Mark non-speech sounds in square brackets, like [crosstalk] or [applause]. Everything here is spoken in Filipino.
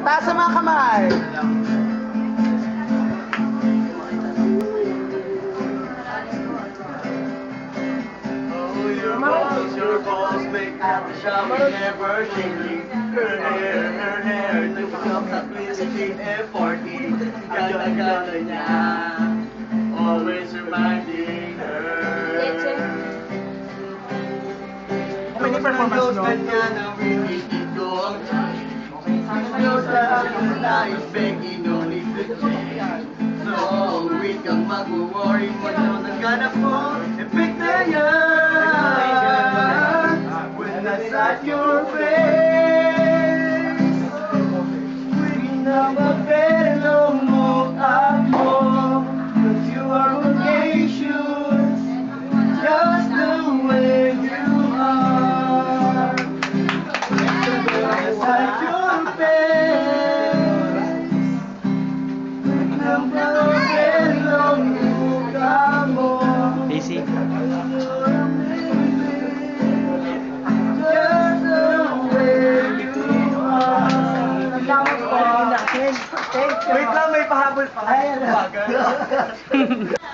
Taas sa mga kamay. Oh, your balls, your balls make the shower never changing. Her hair, her hair, to become simplicity efforting. Ganda-ganda niya, always reminding her. May ni performance, no? Is begging only the change. So, huwag kang mag-worry mo na naghanap mo. Epic na yan. When I at your face. Huwag na mapelo mo ako. Cause you are audacious. Just the way you are. At your face. Wait lang, may pahabol pa. Ay, Bagal. [laughs]